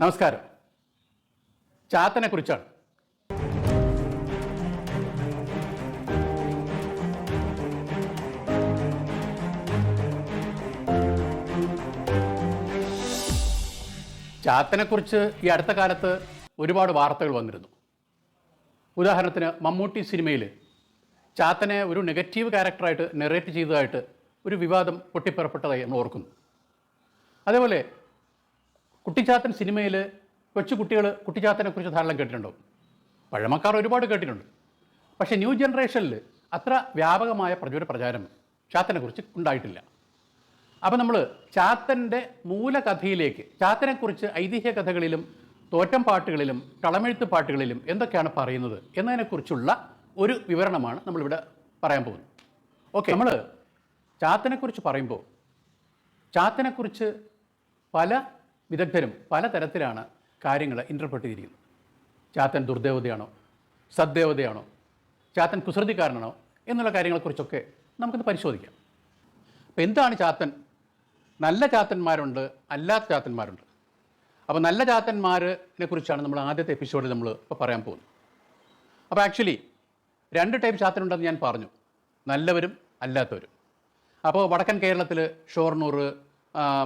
നമസ്കാരം. ചാത്തനെ കുറിച്ചാണ്. ചാത്തനെക്കുറിച്ച് ഈ അടുത്ത കാലത്ത് ഒരുപാട് വാർത്തകൾ വന്നിരുന്നു. ഉദാഹരണത്തിന് മമ്മൂട്ടി സിനിമയിൽ ചാത്തനെ ഒരു നെഗറ്റീവ് ക്യാരക്ടറായിട്ട് നെറേറ്റ് ചെയ്തതായിട്ട് ഒരു വിവാദം പൊട്ടിപ്പുറപ്പെട്ടതായി നമ്മൾ ഓർക്കുന്നു. അതേപോലെ കുട്ടിച്ചാത്തൻ സിനിമയിൽ കൊച്ചു കുട്ടികൾ കുട്ടിച്ചാത്തനെ കുറിച്ച് ധാരാളം കേട്ടിട്ടുണ്ടാവും പഴമക്കാർ ഒരുപാട് കേട്ടിട്ടുണ്ട്. പക്ഷേ ന്യൂ ജനറേഷനിൽ അത്ര വ്യാപകമായ പ്രചുര പ്രചാരം ചാത്തനെക്കുറിച്ച് ഉണ്ടായിട്ടില്ല. അപ്പോൾ നമ്മൾ ചാത്തന്റെ മൂലകഥയിലേക്ക് ചാത്തനെക്കുറിച്ച് ഐതിഹ്യ കഥകളിലും തോറ്റം പാട്ടുകളിലും കളമെഴുത്ത് പാട്ടുകളിലും എന്തൊക്കെയാണ് പറയുന്നത് എന്നതിനെക്കുറിച്ചുള്ള ഒരു വിവരണമാണ് നമ്മളിവിടെ പറയാൻ പോകുന്നത്. ഓക്കെ നമ്മൾ ചാത്തനെക്കുറിച്ച് പറയുമ്പോൾ ചാത്തനെക്കുറിച്ച് പല വിദഗ്ധരും പലതരത്തിലാണ് കാര്യങ്ങൾ ഇന്റർപ്രട്ട് ചെയ്തിരിക്കുന്നത്. ചാത്തൻ ദുർദേവതയാണോ? സദ്ദേവതയാണോ? ചാത്തൻ കുസൃതിക്കാരനാണോ? എന്നുള്ള കാര്യങ്ങളെക്കുറിച്ചൊക്കെ നമുക്കത് പരിശോധിക്കാം. അപ്പോൾ എന്താണ് ചാത്തൻ? നല്ല ചാത്തന്മാരുണ്ട് അല്ലാത്ത ചാത്തന്മാരുണ്ട്. അപ്പോൾ നല്ല ചാത്തന്മാരിനെ കുറിച്ചാണ് നമ്മൾ ആദ്യത്തെ എപ്പിസോഡിൽ നമ്മൾ ഇപ്പോൾ പറയാൻ പോകുന്നത്. അപ്പോൾ ആക്ച്വലി രണ്ട് ടൈപ്പ് ചാത്തനുണ്ടെന്ന് ഞാൻ പറഞ്ഞു. നല്ലവരും അല്ലാത്തവരും. അപ്പോൾ വടക്കൻ കേരളത്തിൽ ഷോർണൂർ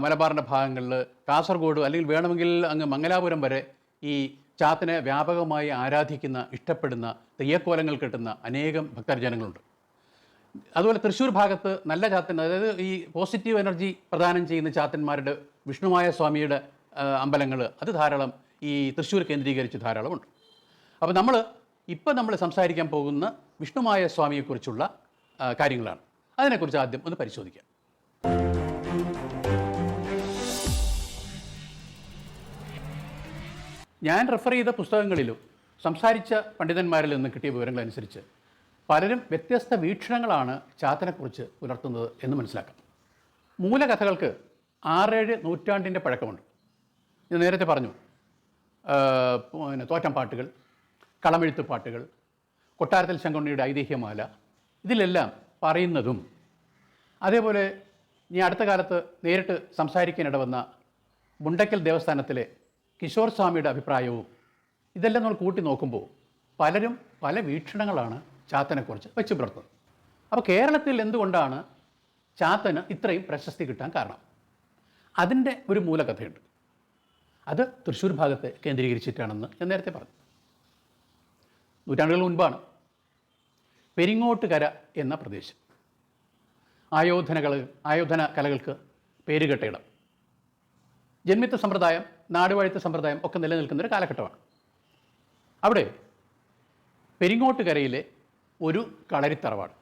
മലബാറിന്റെ ഭാഗങ്ങളിൽ കാസർഗോഡ് അല്ലെങ്കിൽ വേണമെങ്കിൽ അങ്ങ് മംഗലാപുരം വരെ ഈ ചാത്തിനെ വ്യാപകമായി ആരാധിക്കുന്ന ഇഷ്ടപ്പെടുന്ന തെയ്യക്കോലങ്ങൾ കെട്ടുന്ന അനേകം ഭക്തർജനങ്ങളുണ്ട് അതുപോലെ തൃശ്ശൂർ ഭാഗത്ത് നല്ല ചാത്തൻ അതായത് ഈ പോസിറ്റീവ് എനർജി പ്രദാനം ചെയ്യുന്ന ചാത്തന്മാരുടെ വിഷ്ണുമായ സ്വാമിയുടെ അമ്പലങ്ങൾ അത് ധാരാളം ഈ തൃശ്ശൂർ കേന്ദ്രീകരിച്ച് ധാരാളമുണ്ട്. അപ്പോൾ നമ്മൾ ഇപ്പോൾ നമ്മൾ സംസാരിക്കാൻ പോകുന്ന വിഷ്ണുമായ സ്വാമിയെക്കുറിച്ചുള്ള കാര്യങ്ങളാണ്. അതിനെക്കുറിച്ച് ആദ്യം ഒന്ന് പരിശോധിക്കാം. ഞാൻ റെഫർ ചെയ്ത പുസ്തകങ്ങളിലും സംസാരിച്ച പണ്ഡിതന്മാരിൽ നിന്ന് കിട്ടിയ വിവരങ്ങളനുസരിച്ച് പലരും വ്യത്യസ്ത വീക്ഷണങ്ങളാണ് ചാത്തനെക്കുറിച്ച് പുലർത്തുന്നത് എന്ന് മനസ്സിലാക്കാം. മൂലകഥകൾക്ക് ആറേഴ് നൂറ്റാണ്ടിന്റെ പഴക്കമുണ്ട്. ഞാൻ നേരത്തെ പറഞ്ഞു പിന്നെ തോറ്റം പാട്ടുകൾ കളമെഴുത്ത് പാട്ടുകൾ കൊട്ടാരത്തിൽ ശങ്കുണ്ണിയുടെ ഐതിഹ്യമാല ഇതിലെല്ലാം പറയുന്നതും. അതേപോലെ ഞാൻ അടുത്ത കാലത്ത് നേരിട്ട് സംസാരിക്കാനിട വന്ന മുണ്ടക്കൽ ദേവസ്ഥാനത്തിലെ കിഷോർ സ്വാമിയുടെ അഭിപ്രായവും ഇതെല്ലാം നമ്മൾ കൂട്ടി നോക്കുമ്പോൾ പലരും പല വീക്ഷണങ്ങളാണ് ചാത്തനെക്കുറിച്ച് വെച്ചു പുലർത്തുന്നത്. അപ്പോൾ കേരളത്തിൽ എന്തുകൊണ്ടാണ് ചാത്തന് ഇത്രയും പ്രശസ്തി കിട്ടാൻ കാരണം? അതിന്റെ ഒരു മൂലകഥയുണ്ട്. അത് തൃശ്ശൂർ ഭാഗത്തെ കേന്ദ്രീകരിച്ചിട്ടാണെന്ന് ഞാൻ നേരത്തെ പറഞ്ഞു. നൂറ്റാണ്ടുകൾ മുൻപാണ് പെരിങ്ങോട്ടുകര എന്ന പ്രദേശം. ആയോധനകൾ ആയോധന കലകൾക്ക് പേരുകെട്ട ഇടം. ജന്മിത്ത സമ്പ്രദായം നാടുവാഴിത്ത സമ്പ്രദായം ഒക്കെ നിലനിൽക്കുന്ന ഒരു കാലഘട്ടമാണ്. അവിടെ പെരിങ്ങോട്ടുകരയിലെ ഒരു കളരിത്തറവാട്.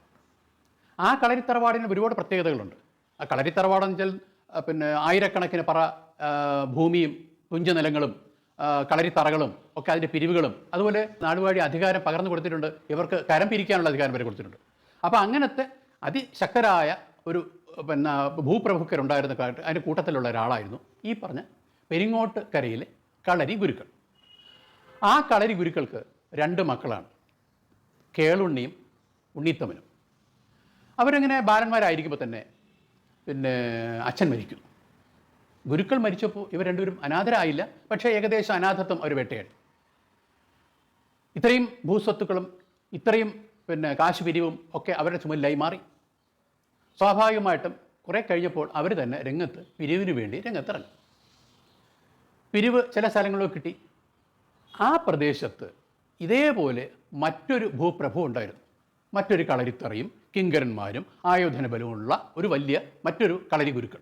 ആ കളരിത്തറവാടിന് ഒരുപാട് പ്രത്യേകതകളുണ്ട്. ആ കളരിത്തറവാടെന്ന് വെച്ചാൽ പിന്നെ ആയിരക്കണക്കിന് പറ ഭൂമിയും തുഞ്ചനിലങ്ങളും കളരിത്തറകളും ഒക്കെ അതിന്റെ പിരിവുകളും അതുപോലെ നാടുവാഴി അധികാരം പകർന്നു കൊടുത്തിട്ടുണ്ട്. ഇവർക്ക് കരം പിരിക്കാനുള്ള അധികാരം വരെ കൊടുത്തിട്ടുണ്ട്. അപ്പോൾ അങ്ങനത്തെ അതിശക്തരായ ഒരു പിന്നെ ഭൂപ്രഭുക്കരുണ്ടായിരുന്ന അതിന്റെ കൂട്ടത്തിലുള്ള ഒരാളായിരുന്നു ഈ പറഞ്ഞ പെരിങ്ങോട്ട് കരയിലെ കളരി ഗുരുക്കൾ. ആ കളരി ഗുരുക്കൾക്ക് രണ്ട് മക്കളാണ്. കേളുണ്ണിയും ഉണ്ണിത്തമനും. അവരങ്ങനെ ബാലന്മാരായിരിക്കുമ്പോൾ തന്നെ പിന്നെ അച്ഛൻ മരിക്കുന്നു. ഗുരുക്കൾ മരിച്ചപ്പോൾ ഇവർ രണ്ടുപേരും അനാഥരായില്ല. പക്ഷേ ഏകദേശം അനാഥത്വം അവർ വേട്ടയാടി. ഇത്രയും ഭൂസ്വത്തുക്കളും ഇത്രയും പിന്നെ കാശ് പിരിവും ഒക്കെ അവരുടെ ചുമലിലായി മാറി. സ്വാഭാവികമായിട്ടും കുറേ കഴിഞ്ഞപ്പോൾ അവർ തന്നെ രംഗത്ത് പിരിവിന് വേണ്ടി രംഗത്തിറങ്ങി. പിരിവ് ചില സ്ഥലങ്ങളിലൊക്കെ കിട്ടി. ആ പ്രദേശത്ത് ഇതേപോലെ മറ്റൊരു ഭൂപ്രഭു ഉണ്ടായിരുന്നു. മറ്റൊരു കളരിത്തറയും കിങ്കരന്മാരും ആയോധന ബലമുള്ള ഒരു വലിയ മറ്റൊരു കളരി ഗുരുക്കൾ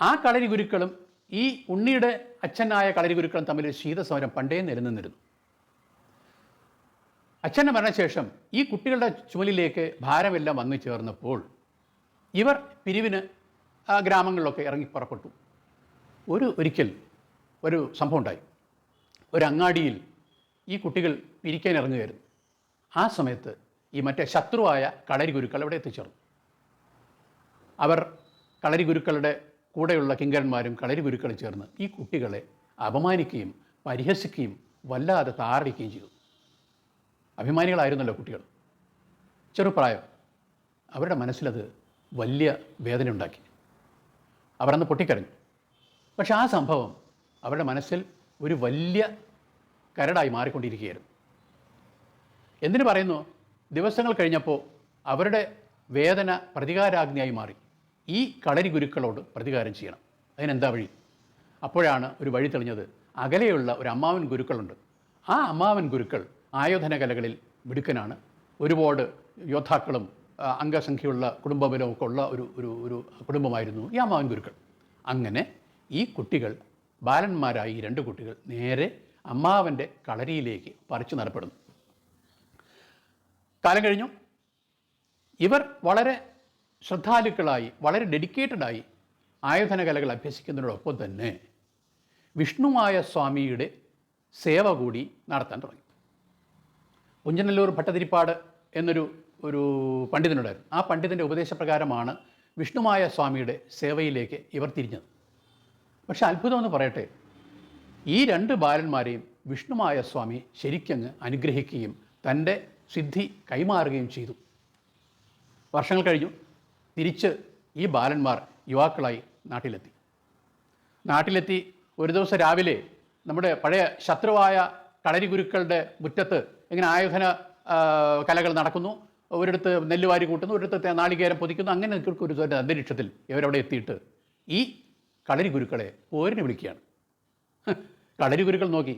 ആ കളരി ഗുരുക്കളും ഈ ഉണ്ണിയുടെ അച്ഛനായ കളരി ഗുരുക്കളും തമ്മിൽ ശീതസമരം പണ്ടേ നിലനിന്നിരുന്നു. അച്ഛന്റെ മരണശേഷം ഈ കുട്ടികളുടെ ചുമലിലേക്ക് ഭാരമെല്ലാം വന്നു ചേർന്നപ്പോൾ ഇവർ പിരിവിന് ഗ്രാമങ്ങളിലൊക്കെ ഇറങ്ങി പുറപ്പെട്ടു. ഒരു ഒരിക്കൽ ഒരു സംഭവം ഉണ്ടായി. ഒരു അങ്ങാടിയിൽ ഈ കുട്ടികൾ പിരിക്കാൻ ഇറങ്ങുകയായിരുന്നു. ആ സമയത്ത് ഈ മറ്റേ ശത്രുവായ കളരി ഗുരുക്കൾ അവിടെ എത്തിച്ചേർന്നു. അവർ കളരി ഗുരുക്കളുടെ കൂടെയുള്ള കിങ്കരന്മാരും കളരി ഗുരുക്കളും ചേർന്ന് ഈ കുട്ടികളെ അപമാനിക്കുകയും പരിഹസിക്കുകയും വല്ലാതെ താറടിക്കുകയും ചെയ്തു. അഭിമാനികളായിരുന്നല്ലോ കുട്ടികൾ. ചെറുപ്രായം അവരുടെ മനസ്സിലത് വലിയ വേദന ഉണ്ടാക്കി അവരന്ന് പൊട്ടിക്കരഞ്ഞു. പക്ഷെ ആ സംഭവം അവരുടെ മനസ്സിൽ ഒരു വലിയ കരടായി മാറിക്കൊണ്ടിരിക്കുകയായിരുന്നു. എന്തിനു പറയുന്നു? ദിവസങ്ങൾ കഴിഞ്ഞപ്പോൾ അവരുടെ വേദന പ്രതികാരാജ്ഞയായി മാറി. ഈ കളരി ഗുരുക്കളോട് പ്രതികാരം ചെയ്യണം. അതിനെന്താ വഴി? അപ്പോഴാണ് ഒരു വഴി തെളിഞ്ഞത്. അകലെയുള്ള ഒരു അമ്മാവൻ ഗുരുക്കളുണ്ട്. ആ അമ്മാവൻ ഗുരുക്കൾ ആയോധന കലകളിൽ മിടുക്കനാണ്. ഒരുപാട് യോദ്ധാക്കളും അംഗസംഖ്യയുള്ള കുടുംബബലവും ഒക്കെ ഉള്ള ഒരു ഒരു ഒരു കുടുംബമായിരുന്നു ഈ അമ്മാവൻ ഗുരുക്കൾ. അങ്ങനെ ഈ കുട്ടികൾ ബാലന്മാരായി ഈ രണ്ട് കുട്ടികൾ നേരെ അമ്മാവന്റെ കളരിയിലേക്ക് പറിച്ചു നടപ്പെടുന്നു. കാലം കഴിഞ്ഞു. ഇവർ വളരെ ശ്രദ്ധാലുക്കളായി വളരെ ഡെഡിക്കേറ്റഡായി ആയോധന കലകൾ അഭ്യസിക്കുന്നതിനോടൊപ്പം തന്നെ വിഷ്ണുമായ സ്വാമിയുടെ സേവ കൂടി നടത്താൻ തുടങ്ങി. കുഞ്ചനല്ലൂർ ഭട്ടതിരിപ്പാട് എന്നൊരു ഒരു പണ്ഡിതനുണ്ടായിരുന്നു. ആ പണ്ഡിതന്റെ ഉപദേശപ്രകാരമാണ് വിഷ്ണുമായ സ്വാമിയുടെ സേവയിലേക്ക് ഇവർ തിരിഞ്ഞത്. പക്ഷെ അത്ഭുതമെന്ന് പറയട്ടെ. ഈ രണ്ട് ബാലന്മാരെയും വിഷ്ണുമായ സ്വാമി ശരിക്കങ്ങ് അനുഗ്രഹിക്കുകയും തന്റെ സിദ്ധി കൈമാറുകയും ചെയ്തു. വർഷങ്ങൾ കഴിഞ്ഞു. തിരിച്ച് ഈ ബാലന്മാർ യുവാക്കളായി നാട്ടിലെത്തി. നാട്ടിലെത്തി ഒരു ദിവസം രാവിലെ നമ്മുടെ പഴയ ശത്രുവായ കളരി ഗുരുക്കളുടെ മുറ്റത്ത് ഇങ്ങനെ ആയോധന കലകൾ നടക്കുന്നു. ഒരിടത്ത് നെല്ലുവാരി കൂട്ടുന്നു ഒരിടത്ത് നാളികേരം പൊതിക്കുന്നു. അങ്ങനെ ഒരു അന്തരീക്ഷത്തിൽ ഇവരവിടെ എത്തിയിട്ട് ഈ കളരി ഗുരുക്കളെ പോരിന് വിളിക്കുകയാണ്. കളരി ഗുരുക്കൾ നോക്കി.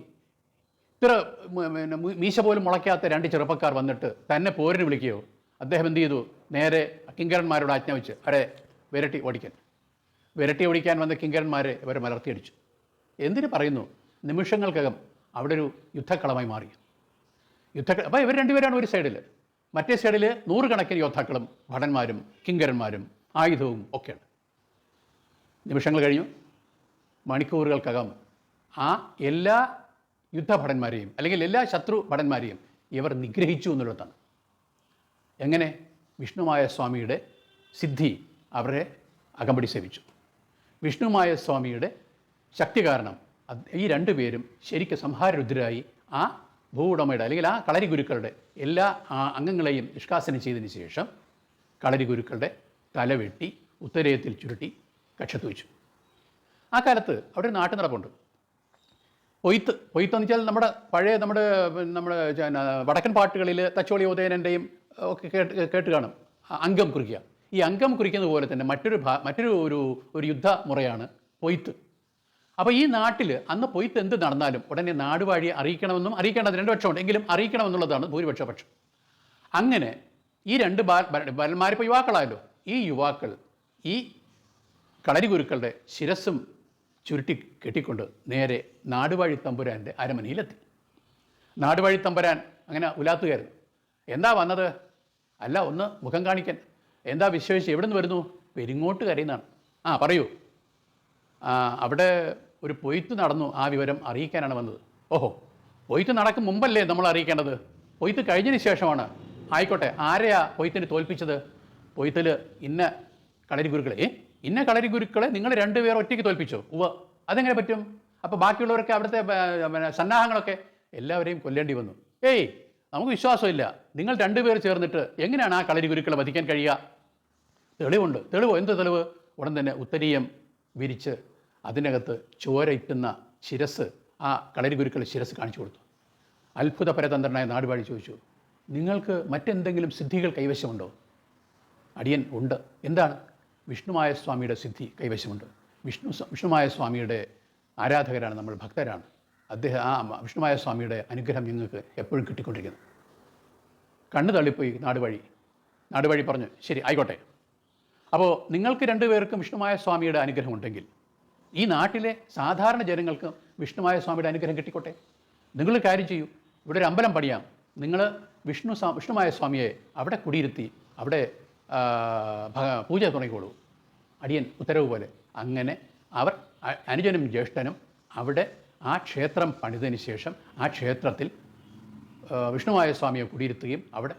ഇത്ര പിന്നെ മീശ പോലും മുളയ്ക്കാത്ത രണ്ട് ചെറുപ്പക്കാർ വന്നിട്ട് തന്നെ പോരിന് വിളിക്കുകയോ? അദ്ദേഹം എന്ത് ചെയ്തു? നേരെ കിങ്കരന്മാരോട് ആജ്ഞാപിച്ച് അവരെ വിരട്ടി ഓടിക്കാൻ. വിരട്ടി ഓടിക്കാൻ വന്ന കിങ്കരന്മാരെ ഇവരെ മലർത്തിയടിച്ചു. എന്തിനു പറയുന്നു? നിമിഷങ്ങൾക്കകം അവിടെ ഒരു യുദ്ധക്കളമായി മാറി. യുദ്ധ അപ്പോൾ ഇവർ രണ്ടുപേരാണ് ഒരു സൈഡിൽ മറ്റേ സൈഡിൽ നൂറുകണക്കിന് യോദ്ധാക്കളും ഭടന്മാരും കിങ്കരന്മാരും ആയുധവും ഒക്കെയാണ്. നിമിഷങ്ങൾ കഴിഞ്ഞു. മണിക്കൂറുകൾക്കകം ആ എല്ലാ യുദ്ധഭടന്മാരെയും അല്ലെങ്കിൽ എല്ലാ ശത്രു ഭടന്മാരെയും ഇവർ നിഗ്രഹിച്ചു എന്നുള്ളതാണ്. എങ്ങനെ? വിഷ്ണുമായ സ്വാമിയുടെ സിദ്ധി അവരെ അകമ്പടി സേവിച്ചു. വിഷ്ണുമായ സ്വാമിയുടെ ശക്തി കാരണം ഈ രണ്ടുപേരും ശരിക്കും സംഹാരരുദ്രായി ആ ഭൂവുടമയുടെ അല്ലെങ്കിൽ ആ കളരി ഗുരുക്കളുടെ എല്ലാ അംഗങ്ങളെയും നിഷ്കാസനം ചെയ്തതിന് ശേഷം കളരി ഗുരുക്കളുടെ തലവെട്ടി ഉത്തരയത്തിൽ ചുരുട്ടി കക്ഷത്ത് വെച്ചു ആ കാലത്ത് അവിടെ ഒരു നാട്ടു നടപ്പുണ്ട്. പൊയ്ത്ത് പൊയ്ത്ത് എന്ന് വെച്ചാൽ നമ്മുടെ പഴയ നമ്മുടെ നമ്മുടെ വടക്കൻ പാട്ടുകളിൽ തച്ചോളി ഉദയനന്റെയും ഒക്കെ കേട്ട് കേട്ട് കാണും. അംഗം കുറിക്കുക. ഈ അംഗം കുറിക്കുന്നത് പോലെ തന്നെ മറ്റൊരു ഭാ മറ്റൊരു ഒരു ഒരു യുദ്ധ മുറയാണ് പൊയ്ത്ത്. അപ്പോൾ ഈ നാട്ടിൽ അന്ന് പൊയ്ത്ത് എന്ത് നടന്നാലും ഉടനെ നാടുവാഴി അറിയിക്കണമെന്നും അറിയിക്കേണ്ടത് രണ്ട് പക്ഷമുണ്ട്. എങ്കിലും അറിയിക്കണമെന്നുള്ളതാണ് ഭൂരിപക്ഷ പക്ഷം അങ്ങനെ ഈ രണ്ട് ബാലന്മാരിപ്പോൾ യുവാക്കളായല്ലോ. ഈ യുവാക്കൾ ഈ കളരി ഗുരുക്കളുടെ ശിരസ്സും ചുരുട്ടി കെട്ടിക്കൊണ്ട് നേരെ നാടുവാഴി തമ്പുരാന്റെ അരമനയിലെത്തി. നാടുവാഴി തമ്പുരാൻ അങ്ങനെ ഉലാത്തുകയായിരുന്നു എന്താ വന്നത്? അല്ല ഒന്ന് മുഖം കാണിക്കാൻ. എന്താ വിശ്വസിച്ച് എവിടെ നിന്ന് വരുന്നു? പെരിങ്ങോട്ട് കരയുന്നതാണ്. ആ പറയൂ. അവിടെ ഒരു പൊയ്ത്ത് നടന്നു ആ വിവരം അറിയിക്കാനാണ് വന്നത്. ഓഹോ പൊയ്ത്ത് നടക്കും മുമ്പല്ലേ നമ്മൾ അറിയിക്കേണ്ടത്? പൊയ്ത്ത് കഴിഞ്ഞതിന് ശേഷമാണ്. ആയിക്കോട്ടെ ആരെയാ പൊയ്ത്തിന് തോൽപ്പിച്ചത്? പൊയ്ത്തിൽ ഇന്ന കളരി ഗുരുക്കളെ ഇന്ന കളരി ഗുരുക്കളെ നിങ്ങൾ രണ്ടുപേർ ഒറ്റയ്ക്ക് തോൽപ്പിച്ചോ? ഉവ അതെങ്ങനെ പറ്റും? അപ്പോൾ ബാക്കിയുള്ളവരൊക്കെ അവിടുത്തെ പിന്നെ സന്നാഹങ്ങളൊക്കെ എല്ലാവരെയും കൊല്ലേണ്ടി വന്നു. ഏയ് നമുക്ക് വിശ്വാസമില്ല. നിങ്ങൾ രണ്ടുപേർ ചേർന്നിട്ട് എങ്ങനെയാണ് ആ കളരി ഗുരുക്കളെ വധിക്കാൻ കഴിയുക? തെളിവുണ്ട്. തെളിവ്? എന്ത് തെളിവ്? ഉടൻ തന്നെ ഉത്തരീയം വിരിച്ച് അതിനകത്ത് ചോരയിട്ടുന്ന ശിരസ് ആ കളരി ഗുരുക്കളെ ശിരസ് കാണിച്ചു കൊടുത്തു. അത്ഭുത പരതന്ത്രനായ നാടുവാഴി ചോദിച്ചു നിങ്ങൾക്ക് മറ്റെന്തെങ്കിലും സിദ്ധികൾ കൈവശമുണ്ടോ? അടിയൻ ഉണ്ട്. എന്താണ്? വിഷ്ണുമായ സ്വാമിയുടെ സിദ്ധി കൈവശമുണ്ട്. വിഷ്ണു വിഷ്ണുമായ സ്വാമിയുടെ ആരാധകരാണ് നമ്മൾ ഭക്തരാണ്. അദ്ദേഹം ആ വിഷ്ണുമായ സ്വാമിയുടെ അനുഗ്രഹം ഞങ്ങൾക്ക് എപ്പോഴും കിട്ടിക്കൊണ്ടിരിക്കുന്നു. കണ്ണു തള്ളിപ്പോയി നാടുവഴി നാടുവഴി പറഞ്ഞു ശരി ആയിക്കോട്ടെ. അപ്പോൾ നിങ്ങൾക്ക് രണ്ടുപേർക്കും വിഷ്ണുമായ സ്വാമിയുടെ അനുഗ്രഹം ഉണ്ടെങ്കിൽ ഈ നാട്ടിലെ സാധാരണ ജനങ്ങൾക്ക് വിഷ്ണുമായ സ്വാമിയുടെ അനുഗ്രഹം കിട്ടിക്കോട്ടെ. നിങ്ങൾ കാര്യം ചെയ്യൂ. ഇവിടെ ഒരു അമ്പലം പണിയാം. നിങ്ങൾ വിഷ്ണു വിഷ്ണുമായ സ്വാമിയെ അവിടെ കുടിയിരുത്തി അവിടെ പൂജ തുടങ്ങിക്കോളൂ. അടിയൻ ഉത്തരവ് പോലെ. അങ്ങനെ അവർ അനുജനും ജ്യേഷ്ഠനും അവിടെ ആ ക്ഷേത്രം പണിതതിന് ശേഷം ആ ക്ഷേത്രത്തിൽ വിഷ്ണുമായ സ്വാമിയെ കുടിയിരുത്തുകയും അവിടെ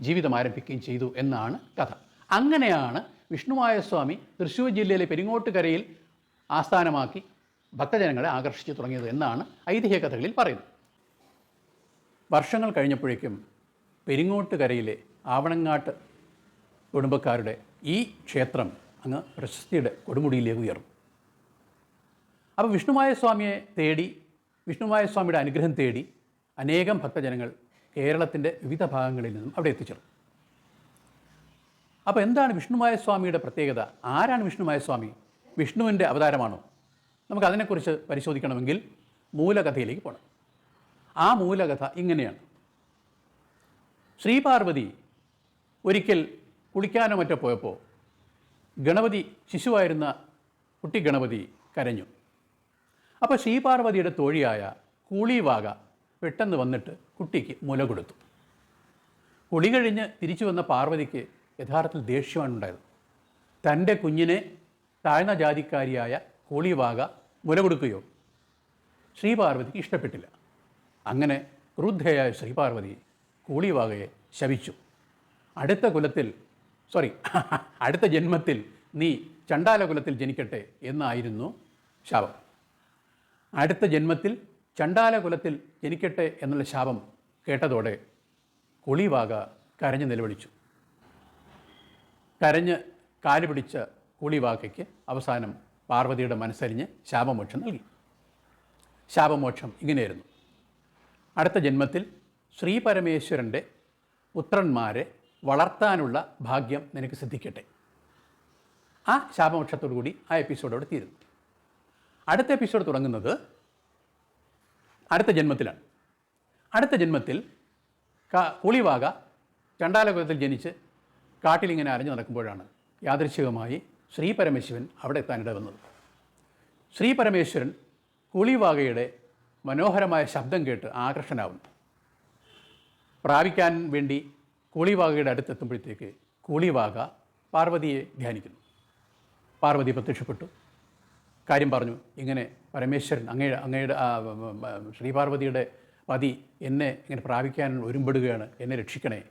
ജീവിതം ആരംഭിക്കുകയും ചെയ്തു എന്നാണ് കഥ. അങ്ങനെയാണ് വിഷ്ണുമായ സ്വാമി തൃശ്ശൂർ ജില്ലയിലെ പെരിങ്ങോട്ടുകരയിൽ ആസ്ഥാനമാക്കി ഭക്തജനങ്ങളെ ആകർഷിച്ചു തുടങ്ങിയത് എന്നാണ് ഐതിഹ്യ കഥകളിൽ പറയുന്നത്. വർഷങ്ങൾ കഴിഞ്ഞപ്പോഴേക്കും പെരിങ്ങോട്ടുകരയിലെ ആവണങ്ങാട്ട് കുടുംബക്കാരുടെ ഈ ക്ഷേത്രം അങ്ങ് പ്രശസ്തിയുടെ കൊടുമുടിയിലേക്ക് ഉയർന്നു. അപ്പോൾ വിഷ്ണുമായ സ്വാമിയെ തേടി വിഷ്ണുമായ സ്വാമിയുടെ അനുഗ്രഹം തേടി അനേകം ഭക്തജനങ്ങൾ കേരളത്തിന്റെ വിവിധ ഭാഗങ്ങളിൽ നിന്നും അവിടെ എത്തിച്ചേർന്നു. അപ്പോൾ എന്താണ് വിഷ്ണുമായ സ്വാമിയുടെ പ്രത്യേകത? ആരാണ് വിഷ്ണുമായ സ്വാമി? വിഷ്ണുവിന്റെ അവതാരമാണോ? നമുക്ക് അതിനെക്കുറിച്ച് പരിശോധിക്കണമെങ്കിൽ മൂലകഥയിലേക്ക് പോകണം ആ മൂലകഥ ഇങ്ങനെയാണ്. ശ്രീപാർവതി ഒരിക്കൽ കുളിക്കാനോ മറ്റോ പോയപ്പോൾ ഗണപതി ശിശുവായിരുന്ന കുട്ടി ഗണപതി കരഞ്ഞു. അപ്പോൾ ശ്രീപാർവതിയുടെ തോഴിയായ കൂളിവാക പെട്ടെന്ന് വന്നിട്ട് കുട്ടിക്ക് മുല കൊടുത്തു. കുളി കഴിഞ്ഞ് തിരിച്ചു വന്ന പാർവതിക്ക് യഥാർത്ഥത്തിൽ ദേഷ്യമാണ് ഉണ്ടായത്. തന്റെ കുഞ്ഞിനെ താഴ്ന്ന ജാതിക്കാരിയായ കൂളിവാക മുല കൊടുക്കുകയോ ശ്രീപാർവതിക്ക് ഇഷ്ടപ്പെട്ടില്ല. അങ്ങനെ ക്രുദ്ധയായ ശ്രീപാർവതി കൂളിവാകയെ ശപിച്ചു. അടുത്ത കുലത്തിൽ സോറി അടുത്ത ജന്മത്തിൽ നീ ചണ്ടാലകുലത്തിൽ ജനിക്കട്ടെ എന്നായിരുന്നു ശാപം. അടുത്ത ജന്മത്തിൽ ചണ്ടാലകുലത്തിൽ ജനിക്കട്ടെ എന്നുള്ള ശാപം കേട്ടതോടെ കുളിവാക കരഞ്ഞ് നിലവിളിച്ചു. കരഞ്ഞ് കാൽ പിടിച്ച കുളിവാകയ്ക്ക് അവസാനം പാർവതിയുടെ മനസ്സരിഞ്ഞ് ശാപമോക്ഷം നൽകി. ശാപമോക്ഷം ഇങ്ങനെയായിരുന്നു. അടുത്ത ജന്മത്തിൽ ശ്രീപരമേശ്വരന്റെ പുത്രന്മാരെ വളർത്താനുള്ള ഭാഗ്യം നിനക്ക് സിദ്ധിക്കട്ടെ. ആ ശാപമോക്ഷത്തോടു കൂടി ആ എപ്പിസോഡ് അവിടെ തീരുന്നു അടുത്ത എപ്പിസോഡ് തുടങ്ങുന്നത് അടുത്ത ജന്മത്തിലാണ്. അടുത്ത ജന്മത്തിൽ കുളിവാക ചണ്ടാലകുലത്തിൽ ജനിച്ച് കാട്ടിലിങ്ങനെ അരഞ്ഞു നടക്കുമ്പോഴാണ് യാദൃശികമായി ശ്രീ പരമേശ്വരൻ അവിടെ എത്താനിട വന്നത് ശ്രീ പരമേശ്വരൻ കുളിവാകയുടെ മനോഹരമായ ശബ്ദം കേട്ട് ആകർഷനാവുന്നു. പ്രാപിക്കാൻ വേണ്ടി കൂളിവാകയുടെ അടുത്തെത്തുമ്പോഴത്തേക്ക് കൂളിവാക പാർവതിയെ ധ്യാനിക്കുന്നു. പാർവതി പ്രത്യക്ഷപ്പെട്ടു. കാര്യം പറഞ്ഞു ഇങ്ങനെ പരമേശ്വരൻ അങ്ങയുടെ അങ്ങയുടെ ശ്രീപാർവതിയുടെ പതി എന്നെ ഇങ്ങനെ പ്രാപിക്കാൻ ഒരുമ്പെടുകയാണ് എന്നെ രക്ഷിക്കണേ.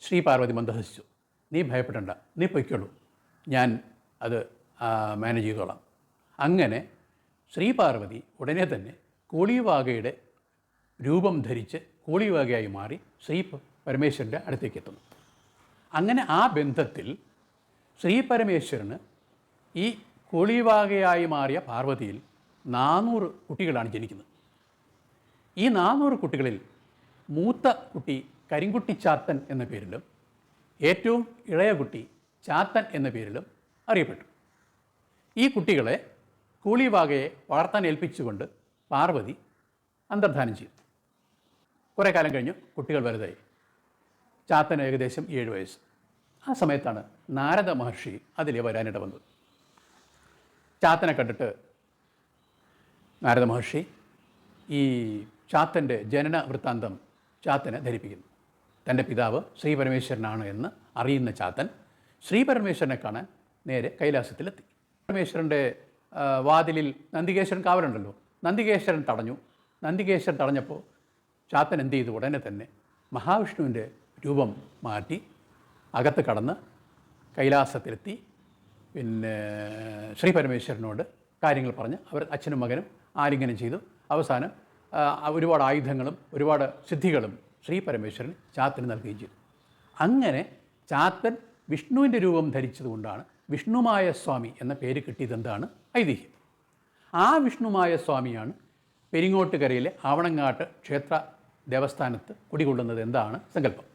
ശ്രീ പാർവതി മന്ദഹസിച്ചു. നീ ഭയപ്പെടണ്ട നീ പൊയ്ക്കോളൂ. ഞാൻ അത് മാനേജ് ചെയ്തോളാം. അങ്ങനെ ശ്രീ പാർവതി ഉടനെ തന്നെ കൂളിവാകയുടെ രൂപം ധരിച്ച് കൂളിവാകയായി മാറി ശ്രീ പരമേശ്വരന്റെ അടുത്തേക്ക് എത്തുന്നു അങ്ങനെ ആ ബന്ധത്തിൽ ശ്രീ പരമേശ്വരന് ഈ കോളിവാകയായി മാറിയ പാർവതിയിൽ നാനൂറ് കുട്ടികളാണ് ജനിക്കുന്നത്. ഈ നാനൂറ് കുട്ടികളിൽ മൂത്ത കുട്ടി കരിങ്കുട്ടി ചാത്തൻ എന്ന പേരിലും ഏറ്റവും ഇളയ കുട്ടി ചാത്തൻ എന്ന പേരിലും അറിയപ്പെട്ടു. ഈ കുട്ടികളെ കൂളിവാകയെ വളർത്താൻ ഏൽപ്പിച്ചുകൊണ്ട് പാർവതി അന്തർധാനം ചെയ്തു. കുറേ കാലം കഴിഞ്ഞ് കുട്ടികൾ വലുതായി. ചാത്തന് ഏകദേശം ഏഴ് വയസ്സ്. ആ സമയത്താണ് നാരദ മഹർഷി അതിലെ വരാനിട വന്നത്. ചാത്തനെ കണ്ടിട്ട് നാരദ മഹർഷി ഈ ചാത്തന്റെ ജനന വൃത്താന്തം ചാത്തനെ ധരിപ്പിക്കുന്നു. തന്റെ പിതാവ് ശ്രീ പരമേശ്വരനാണ് എന്ന് അറിയുന്ന ചാത്തൻ ശ്രീ പരമേശ്വരനെ കാണാൻ നേരെ കൈലാസത്തിലെത്തി. പരമേശ്വരന്റെ വാതിലിൽ നന്ദികേശ്വരൻ കാവലുണ്ടല്ലോ. നന്ദികേശ്വരൻ തടഞ്ഞു. നന്ദികേശ്വരൻ തടഞ്ഞപ്പോൾ ചാത്തൻ എന്ത് ചെയ്തു? ഉടനെ തന്നെ മഹാവിഷ്ണുവിന്റെ രൂപം മാറ്റി അകത്ത് കടന്ന് കൈലാസത്തിലെത്തി. പിന്നെ ശ്രീ പരമേശ്വരനോട് കാര്യങ്ങൾ പറഞ്ഞ് അവർ അച്ഛനും മകനും ആലിംഗനം ചെയ്തു. അവസാനം ഒരുപാട് ആയുധങ്ങളും ഒരുപാട് സിദ്ധികളും ശ്രീ പരമേശ്വരൻ ചാത്തന് നൽകുകയും ചെയ്തു. അങ്ങനെ ചാത്തൻ വിഷ്ണുവിന്റെ രൂപം ധരിച്ചതുകൊണ്ടാണ് വിഷ്ണുമായ സ്വാമി എന്ന പേര് കിട്ടിയതെന്താണ് ഐതിഹ്യം. ആ വിഷ്ണുമായ സ്വാമിയാണ് പെരിങ്ങോട്ടുകരയിലെ ആവണങ്ങാട്ട് ക്ഷേത്ര ദേവസ്ഥാനത്ത് കുടികൊള്ളുന്നത് എന്താണ്? സങ്കല്പം.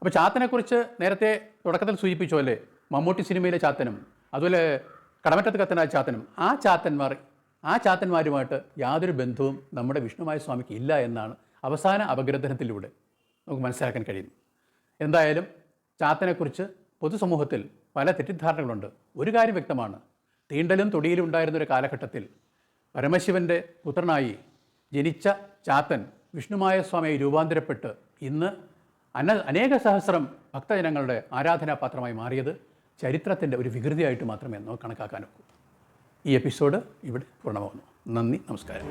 അപ്പോൾ ചാത്തനെക്കുറിച്ച് നേരത്തെ തുടക്കത്തിൽ സൂചിപ്പിച്ചു അല്ലേ? മമ്മൂട്ടി സിനിമയിലെ ചാത്തനും അതുപോലെ കടമറ്റത്ത് കത്തനായ ചാത്തനും. ആ ചാത്തന്മാർ ആ ചാത്തന്മാരുമായിട്ട് യാതൊരു ബന്ധവും നമ്മുടെ വിഷ്ണുമായ സ്വാമിക്ക് ഇല്ല എന്നാണ് അവസാന അപഗ്രഥനത്തിലൂടെ നമുക്ക് മനസ്സിലാക്കാൻ കഴിയുന്നു എന്തായാലും ചാത്തനെക്കുറിച്ച് പൊതുസമൂഹത്തിൽ പല തെറ്റിദ്ധാരണകളുണ്ട്. ഒരു കാര്യം വ്യക്തമാണ്. തീണ്ടലും തൊടിയിലും ഉണ്ടായിരുന്ന ഒരു കാലഘട്ടത്തിൽ പരമശിവന്റെ പുത്രനായി ജനിച്ച ചാത്തൻ വിഷ്ണുമായ സ്വാമിയായി രൂപാന്തരപ്പെട്ട് ഇന്ന് അന അനേക സഹസ്രം ഭക്തജനങ്ങളുടെ ആരാധനാപാത്രമായി മാറിയത് ചരിത്രത്തിന്റെ ഒരു വികൃതിയായിട്ട് മാത്രമേ നമുക്ക് കണക്കാക്കാനൊക്കൂ. ഈ എപ്പിസോഡ് ഇവിടെ പൂർണമാകുന്നു നന്ദി നമസ്കാരം.